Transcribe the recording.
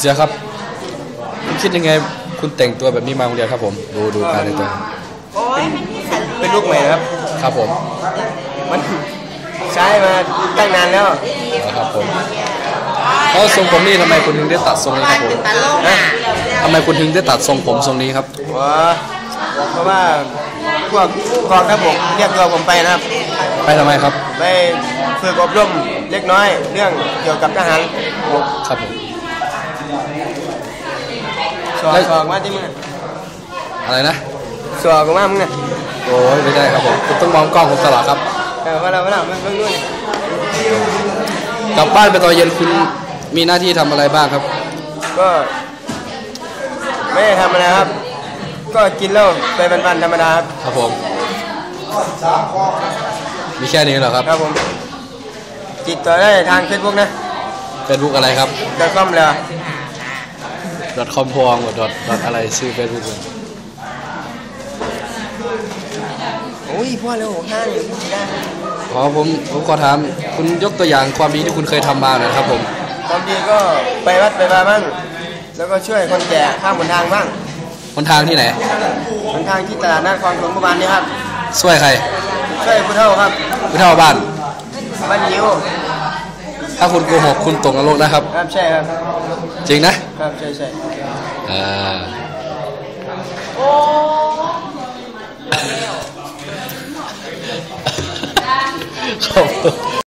เสียครับ คุณคิดยังไง คุณแต่งตัวแบบนี้มาโรงเรียนครับผม ดูดูการแต่งตัวเป็นลูกใหม่นะครับ ครับผม มันใช้มาตั้งนานแล้วเอาครับผมแล้วทรงผมนี่ทำไมคุณถึงได้ตัดทรงนี้ครับผมนะทำไมคุณถึงได้ตัดทรงผมทรงนี้ครับว่าเพราะว่าพวกกองทัพบกเรียกตัวผมไปนะครับ ไปทำไมครับ ไปฝึกอบรมเล็กน้อย เรื่องเกี่ยวกับทหารบกครับผม สอบแล้วสอบมาที่มึงอะไรนะสอบกูมามึงน่ะโอ้ยไม่ได้ครับผมคุณต้องมองกล้องผมตลอดครับเออมาแล้วมาแล้วมึงมึงนู่นนี่กลับบ้านไปตอนเย็นคุณมีหน้าที่ทำอะไรบ้างครับ ก็ ไม่ได้ทำอะไรครับ ก็กินเหล้าไปวันๆธรรมดาครับครับผม มีแค่นี้เหรอครับครับผมติดต่อได้ทางเฟซบุ๊กนะเฟซบุ๊กอะไรครับดอทคอมเลย .com พวงดอทดอทอะไรชื่อเฟซบุ๊กเลยโอ้ยพ่อเร็วห้าหนึ่งได้อ๋อผมผมขอถามคุณยกตัวอย่างความดีที่คุณเคยทำมาหน่อยครับผมความดีก็ไปวัดไปบาบ้างแล้วก็ช่วยคนแก่ข้ามบนทางบ้างหนทางที่ไหนบนทางที่ตลาดนัดคลองถมเมื่อวานนี้ครับช่วยใครช่วยผู้เฒ่าครับผู้เท่าบ้านบ้านยิ้วถ้าคุณโกหกคุณตกนรกนะครับครับใช่ครับ จริงนะครับใช่ใช่อ่าขอบคุณ